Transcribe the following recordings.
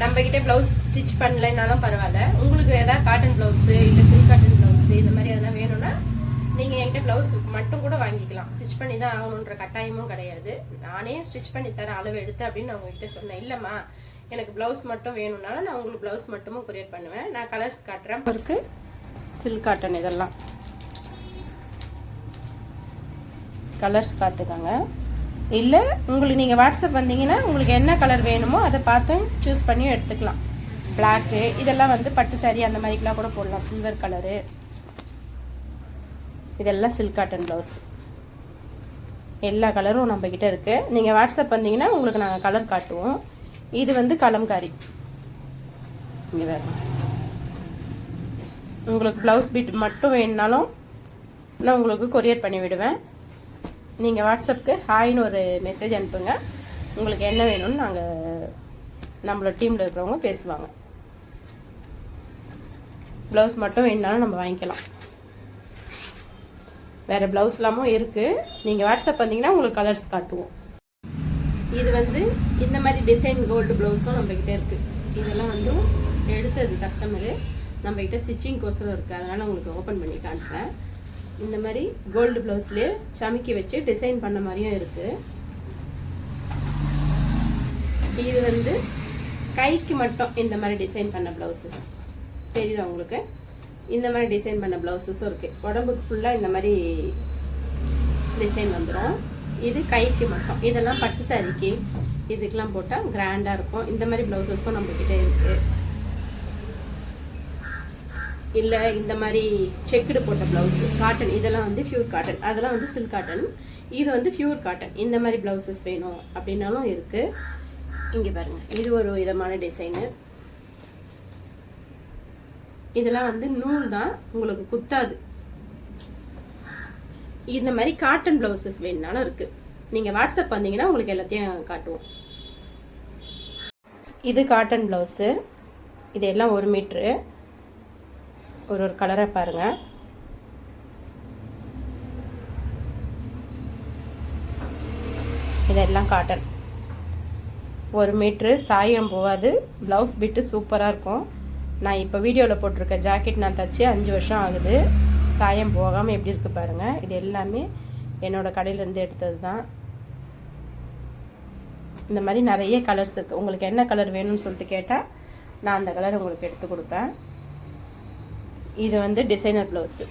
நம்மக்கிட்ட blouse stitch பண்ணலைன்னாலும் பரவாயில்ல. உங்களுக்கு ஏதாவது காட்டன் ப்ளவுஸு இல்லை சில்க் காட்டன் ப்ளவுஸு இந்த மாதிரி எதனா வேணும்னா நீங்கள் என்கிட்ட ப்ளவுஸ் மட்டும் கூட வாங்கிக்கலாம். ஸ்டிச் பண்ணி தான் ஆகணுன்ற கட்டாயமும் கிடையாது. நானே ஸ்டிச் பண்ணி தரேன் அளவு எடுத்து அப்படின்னு நான் உங்ககிட்ட சொன்னேன். இல்லைம்மா எனக்கு ப்ளவுஸ் மட்டும் வேணும்னாலும் நான் உங்களுக்கு ப்ளவுஸ் மட்டுமும் கொரியர் பண்ணுவேன். நான் கலர்ஸ் காட்டுறேன். இருக்கு சில்க் காட்டன் இதெல்லாம். கலர்ஸ் பார்த்துக்கோங்க. இல்லை உங்களுக்கு நீங்கள் வாட்ஸ்அப் வந்தீங்கன்னா உங்களுக்கு என்ன கலர் வேணுமோ அதை பார்த்து சூஸ் பண்ணியும் எடுத்துக்கலாம். பிளாக்கு இதெல்லாம் வந்து பட்டு சாரி அந்த மாதிரிக்கெலாம் கூட போடலாம். சில்வர் கலரு இதெல்லாம் சில்க் காட்டன் ப்ளவுஸ் எல்லா கலரும் நம்மக்கிட்ட இருக்குது நீங்கள் வாட்ஸ்அப் வந்தீங்கன்னா உங்களுக்கு நாங்கள் கலர் காட்டுவோம். இது வந்து கலம்காரி. இங்கே வேறு உங்களுக்கு ப்ளவுஸ் பீட் மட்டும் வேணுனாலும் நான் உங்களுக்கு கொரியர் பண்ணி விடுவேன். நீங்கள் வாட்ஸ்அப்புக்கு ஹாய்னு ஒரு மெசேஜ் அனுப்புங்க. உங்களுக்கு என்ன வேணும்னு நாங்கள் நம்மளோட டீமில் இருக்கிறவங்க பேசுவாங்க. ப்ளவுஸ் மட்டும் வேணுனாலும் நம்ம வாங்கிக்கலாம். வேறு ப்ளவுஸ் இல்லாமல் இருக்குது நீங்கள் வாட்ஸ்அப் வந்தீங்கன்னா உங்களுக்கு கலர்ஸ் காட்டுவோம். இது வந்து இந்த மாதிரி டிசைன் கோல்டு ப்ளவுஸும் நம்மக்கிட்ட இருக்குது இதெல்லாம் வந்து எடுத்தது கஸ்டமரு நம்மக்கிட்ட ஸ்டிச்சிங் கோசரம் இருக்குது அதனால் உங்களுக்கு ஓப்பன் பண்ணி காட்டுறேன் இந்த மாதிரி கோல்டு ப்ளவுஸ்லேயே சமைக்கி வச்சு டிசைன் பண்ண மாதிரியும் இருக்குது இது வந்து கைக்கு மட்டும் இந்த மாதிரி டிசைன் பண்ண ப்ளவுசஸ் தெரியுதா உங்களுக்கு? இந்த மாதிரி டிசைன் பண்ண ப்ளவுசஸும் இருக்குது உடம்புக்கு ஃபுல்லாக இந்த மாதிரி டிசைன் வந்துடும் இது கைக்கு மட்டும். இதெல்லாம் பட்டு சாரிக்கு இதுக்கெலாம் போட்டால் கிராண்டாக இருக்கும். இந்த மாதிரி ப்ளவுசஸும் நம்மக்கிட்ட இருக்குது இல்லை இந்த மாதிரி செக்குடு போட்ட ப்ளவுஸு காட்டன் இதெல்லாம் வந்து ஃப்யூர் காட்டன் அதெல்லாம் வந்து சில்க் காட்டன் இது வந்து ஃப்யூர் காட்டன் இந்த மாதிரி ப்ளவுசஸ் வேணும் அப்படின்னாலும் இருக்குது இங்கே பாருங்கள் இது ஒரு விதமான டிசைனு இதெல்லாம் வந்து நூல் தான். உங்களுக்கு குத்தாது. இந்த மாதிரி காட்டன் ப்ளவுசஸ் வேணுனாலும் இருக்குது நீங்கள் வாட்ஸ்அப் வந்தீங்கன்னா உங்களுக்கு எல்லாத்தையும் காட்டுவோம். இது காட்டன் ப்ளவுஸு இது எல்லாம் ஒரு மீட்ரு ஒரு ஒரு கலரை பாருங்கள் இதெல்லாம் காட்டன். ஒரு மீட்ரு சாயம் போகாது. ப்ளவுஸ் பிட்டு சூப்பராக இருக்கும். நான் இப்போ வீடியோவில் போட்டிருக்க ஜாக்கெட் நான் தச்சு அஞ்சு வருஷம் ஆகுது. சாயம் போகாமல் எப்படி இருக்குது பாருங்கள் இது எல்லாமே என்னோடய கடையிலேருந்து எடுத்தது தான் இந்த மாதிரி நிறைய கலர்ஸ் இருக்குது உங்களுக்கு என்ன கலர் வேணும்னு சொல்லிட்டு கேட்டால் நான் அந்த கலர் உங்களுக்கு எடுத்து கொடுப்பேன். இது வந்து டிசைனர் ப்ளவுஸு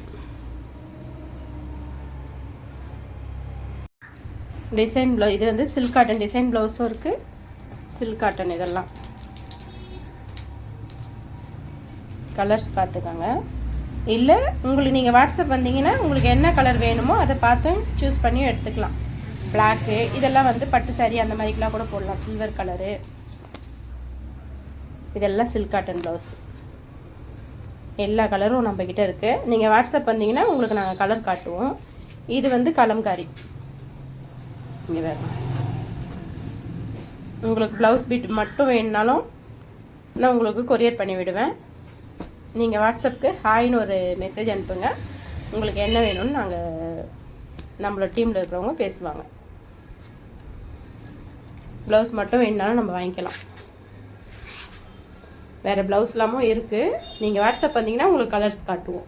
டிசைன் ப்ளவு இது வந்து சில்க் காட்டன் டிசைன் ப்ளவுஸும் இருக்குது சில்க் காட்டன் இதெல்லாம். கலர்ஸ் பார்த்துக்கோங்க. இல்லை உங்களுக்கு நீங்கள் வாட்ஸ்அப் வந்தீங்கன்னா உங்களுக்கு என்ன கலர் வேணுமோ அதை பார்த்து சூஸ் பண்ணியும் எடுத்துக்கலாம். பிளாக்கு இதெல்லாம் வந்து பட்டு சாரி அந்த மாதிரிக்கெலாம் கூட போடலாம். சில்வர் கலரு இதெல்லாம் சில்க் காட்டன் ப்ளவுஸ் எல்லா கலரும் நம்மக்கிட்ட இருக்குது நீங்கள் வாட்ஸ்அப் வந்தீங்கன்னா உங்களுக்கு நாங்கள் கலர் காட்டுவோம். இது வந்து கலம்காரி. இங்கே வேறு உங்களுக்கு ப்ளவுஸ் பீட் மட்டும் வேணுனாலும் நான் உங்களுக்கு கொரியர் பண்ணி விடுவேன். நீங்கள் வாட்ஸ்அப்புக்கு ஹாய்னு ஒரு மெசேஜ் அனுப்புங்க. உங்களுக்கு என்ன வேணும்னு நாங்கள் நம்மளோட டீமில் இருக்கிறவங்க பேசுவாங்க. ப்ளவுஸ் மட்டும் வேணுனாலும் நம்ம வாங்கிக்கலாம். வேறு ப்ளவுஸ்லாமும் இருக்குது நீங்கள் வாட்ஸ்அப் வந்தீங்கன்னா உங்களுக்கு கலர்ஸ் காட்டுவோம்.